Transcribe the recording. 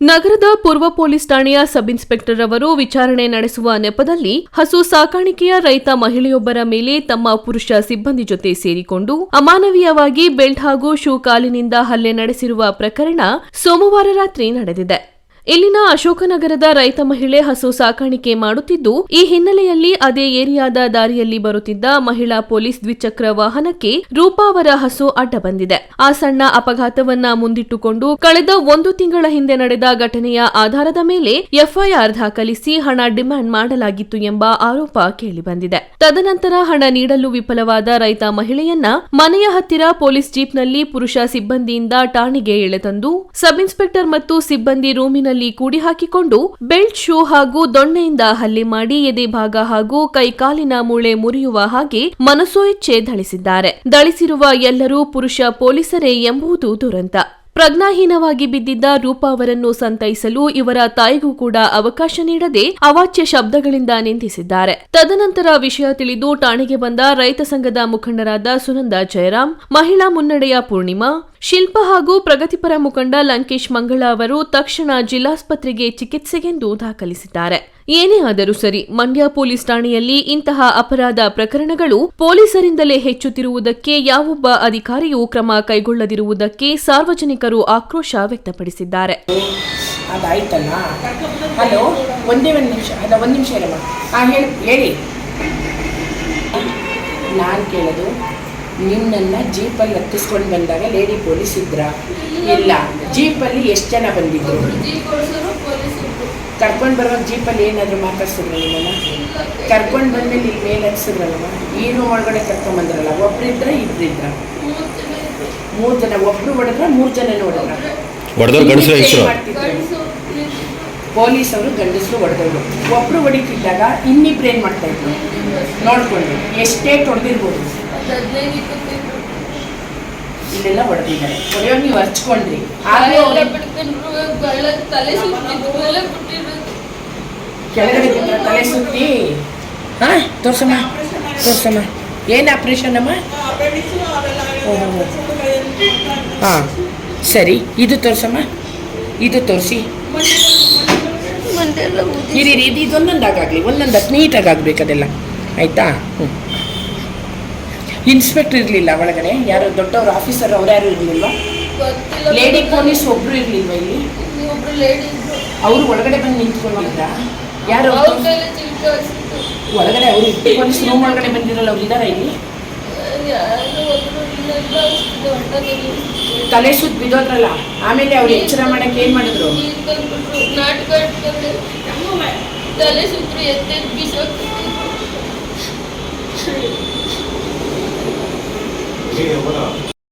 ನಗರದ ಪೂರ್ವ ಪೊಲೀಸ್ ಠಾಣೆಯ ಸಬ್ ಇನ್ಸ್ಪೆಕ್ಟರ್ ಅವರು ವಿಚಾರಣೆ ನಡೆಸುವ ನೆಪದಲ್ಲಿ ಹಸು ಸಾಕಾಣಿಕೆಯ ರೈತ ಮಹಿಳೆಯೊಬ್ಬರ ಮೇಲೆ ತಮ್ಮ ಪುರುಷ ಸಿಬ್ಬಂದಿ ಜೊತೆ ಸೇರಿಕೊಂಡು ಅಮಾನವೀಯವಾಗಿ ಬೆಲ್ಟ್ ಹಾಗೂ ಶೂ ಕಾಲಿನಿಂದ ಹಲ್ಲೆ ನಡೆಸಿರುವ ಪ್ರಕರಣ ಸೋಮವಾರ ರಾತ್ರಿ ನಡೆದಿದೆ. ಇಲ್ಲಿನ ಅಶೋಕನಗರದ ರೈತ ಮಹಿಳೆ ಹಸು ಸಾಕಾಣಿಕೆ ಮಾಡುತ್ತಿದ್ದು, ಈ ಹಿನ್ನೆಲೆಯಲ್ಲಿ ಅದೇ ಏರಿಯಾದ ದಾರಿಯಲ್ಲಿ ಬರುತ್ತಿದ್ದ ಮಹಿಳಾ ಪೊಲೀಸ್ ದ್ವಿಚಕ್ರ ವಾಹನಕ್ಕೆ ರೂಪಾವರ ಹಸು ಅಡ್ಡ ಬಂದಿದೆ. ಆ ಸಣ್ಣ ಅಪಘಾತವನ್ನ ಮುಂದಿಟ್ಟುಕೊಂಡು ಕಳೆದ ಒಂದು ತಿಂಗಳ ಹಿಂದೆ ನಡೆದ ಘಟನೆಯ ಆಧಾರದ ಮೇಲೆ ಎಫ್ಐಆರ್ ದಾಖಲಿಸಿ ಹಣ ಡಿಮ್ಯಾಂಡ್ ಮಾಡಲಾಗಿತ್ತು ಎಂಬ ಆರೋಪ ಕೇಳಿಬಂದಿದೆ. ತದನಂತರ ಹಣ ನೀಡಲು ವಿಫಲವಾದ ರೈತ ಮಹಿಳೆಯನ್ನ ಮನೆಯ ಹತ್ತಿರ ಪೊಲೀಸ್ ಜೀಪ್ನಲ್ಲಿ ಪುರುಷ ಸಿಬ್ಬಂದಿಯಿಂದ ಠಾಣೆಗೆ ಎಳೆತಂದು, ಸಬ್ ಇನ್ಸ್ಪೆಕ್ಟರ್ ಮತ್ತು ಸಿಬ್ಬಂದಿ ರೂಮಿನಲ್ಲಿ ಕೂಡಿ ಹಾಕಿಕೊಂಡು ಬೆಲ್ಟ್ ಶೂ ಹಾಗೂ ದೊಣ್ಣೆಯಿಂದ ಹಲ್ಲೆ ಮಾಡಿ ಎದೆ ಭಾಗ ಹಾಗೂ ಕೈಕಾಲಿನ ಮೂಳೆ ಮುರಿಯುವ ಹಾಗೆ ಮನಸೋ ಇಚ್ಛೆ ಧಳಿಸಿದ್ದಾರೆ. ಧಳಿಸಿರುವ ಎಲ್ಲರೂ ಪುರುಷ ಪೊಲೀಸರೇ ಎಂಬುದು ದುರಂತ. ಪ್ರಜ್ಞಾಹೀನವಾಗಿ ಬಿದ್ದಿದ್ದ ರೂಪಾ ಅವರನ್ನು ಸಂತೈಸಲು ಇವರ ತಾಯಿಗೂ ಕೂಡ ಅವಕಾಶ ನೀಡದೆ ಅವಾಚ್ಯ ಶಬ್ದಗಳಿಂದ ನಿಂದಿಸಿದ್ದಾರೆ. ತದನಂತರ ವಿಷಯ ತಿಳಿದು ಠಾಣೆಗೆ ಬಂದ ರೈತ ಸಂಘದ ಮುಖಂಡರಾದ ಸುನಂದ ಜಯರಾಮ್ ಮಹಿಳಾ ಮುನ್ನಡೆಯ ಪೂರ್ಣಿಮಾ, ಶಿಲ್ಪ ಹಾಗೂ ಪ್ರಗತಿಪರ ಮುಖಂಡ ಲಂಕೇಶ್ ಮಂಗಳ ಅವರು ತಕ್ಷಣ ಜಿಲ್ಲಾಸ್ಪತ್ರೆಗೆ ಚಿಕಿತ್ಸೆಗೆಂದು ದಾಖಲಿಸಿದ್ದಾರೆ. ಏನೇ ಆದರೂ ಸರಿ ಮಂಡ್ಯ ಪೊಲೀಸ್ ಠಾಣೆಯಲ್ಲಿ ಇಂತಹ ಅಪರಾಧ ಪ್ರಕರಣಗಳು ಪೊಲೀಸರಿಂದಲೇ ಹೆಚ್ಚುತ್ತಿರುವುದಕ್ಕೆ ಯಾವೊಬ್ಬ ಅಧಿಕಾರಿಯೂ ಕ್ರಮ ಕೈಗೊಳ್ಳದಿರುವುದಕ್ಕೆ ಸಾರ್ವಜನಿಕರು ಆಕ್ರೋಶ ವ್ಯಕ್ತಪಡಿಸಿದ್ದಾರೆ. ನಾನು ಕೇಳೋದು ನಿನ್ನನ್ನು ಜೀಪಲ್ಲಿ ಹತ್ತಿಸ್ಕೊಂಡು ಬಂದಾಗ ಲೇಡಿ ಪೊಲೀಸ್ ಇದ್ರ? ಇಲ್ಲ, ಜೀಪಲ್ಲಿ ಎಷ್ಟು ಜನ ಬಂದಿದ್ರು? ಕರ್ಕೊಂಡು ಬರೋ ಜೀಪಲ್ಲಿ ಏನಾದರೂ ಮಾತಾಡ್ಸಿದ್ರು ನಿಮ್ಮನ್ನ ಕರ್ಕೊಂಡು ಬಂದಮೇಲೆ ಇಲ್ಲಿ ಮೇಲೆ ಹತ್ಸಿದ್ರಲ್ವ ಈ ರೂಮ್ ಒಳಗಡೆ ಕರ್ಕೊಂಬಂದ್ರಲ್ಲ ಒಬ್ರಿದ್ರ ಇಬ್ಬರಿದ್ರ ಮೂರು ಜನ ಒಬ್ರು ಹೊಡೆದ್ರ ಮೂರು ಜನ ಹೊಡೆದ್ರ? ಪೊಲೀಸ್ ಅವರು ಗಂಡಸರು ಹೊಡೆದವರು. ಒಬ್ರು ಹೊಡಿತಿದ್ದಾಗ ಇನ್ನಿಬ್ರು ಏನು ಮಾಡ್ತಾ ಇದ್ರು? ನೋಡ್ಕೊಂಡು ಎಷ್ಟೇ ಹೊಡೆದಿರ್ಬೋದು ಇಲ್ಲೆಲ್ಲ ಹೊಡೆದಿದ್ದಾರೆ. ಹೊಡೆಯೋರು ನೀವು ಹಚ್ಕೊಂಡ್ರಿ ಕೆಳಗಡೆ ಬಿದ್ರ ತಲೆ ಸುತ್ತಿ. ಹಾಂ ತೋರ್ಸಮ್ಮ ತೋರ್ಸಮ್ಮ. ಏನು ಆಪ್ರೇಷನ್ ಅಮ್ಮ? ಹಾಂ ಸರಿ ಇದು ತೋರ್ಸಮ್ಮ. ಇದು ತೋರಿಸಿ. ಇದೊಂದೊಂದಾಗಲಿ ಇರಿ ಇರಿ, ಇದು ಒಂದೊಂದಾಗಲಿ ಒಂದೊಂದಾಗಿ ನೀಟಾಗಿ ಆಗ್ಬೇಕು ಅದೆಲ್ಲ. ಆಯಿತಾ? ಹ್ಞೂ ಇನ್ಸ್ಪೆಕ್ಟರ್ ಇರಲಿಲ್ಲ ಒಳಗಡೆ. ಯಾರು ದೊಡ್ಡವ್ರ ಆಫೀಸರ್ ಅವ್ರು ಯಾರು ಇರಲಿಲ್ಲ ಲೇಡಿ ಪೊಲೀಸ್ ಒಬ್ರು ಇರಲಿಲ್ವಾ ಇಲ್ಲಿ? ಇಲ್ಲಿ ಒಬ್ರು ಲೇಡಿ ಅವರು ಒಳಗಡೆ ಬಂದು ನಿಂತ್ಕೊಂಡಿದ್ದ ಯಾರು ಅವ್ರ? ಒಳಗಡೆ ಅವರು ಪೊಲೀಸ್ ರೂಮ್ ಒಳಗಡೆ ಬಂದಿರಲ್ಲ ಅವ್ರು ಇದಾರ ಇಲ್ಲಿ? ತಲೆ ಸುತ್ತ ಬಿದ್ದೋದ್ರಲ್ಲ ಆಮೇಲೆ ಅವ್ರು ಎಚ್ಚರ ಮಾಡಕ್ಕೆ ಏನು ಮಾಡಿದ್ರು? ನಾಟಕ ತಲೆ ಸುತ್ತ ಎತ್ತೆದ್ ಬೀಸೋಗ್ತಿದ್ರು చేయడం కూడా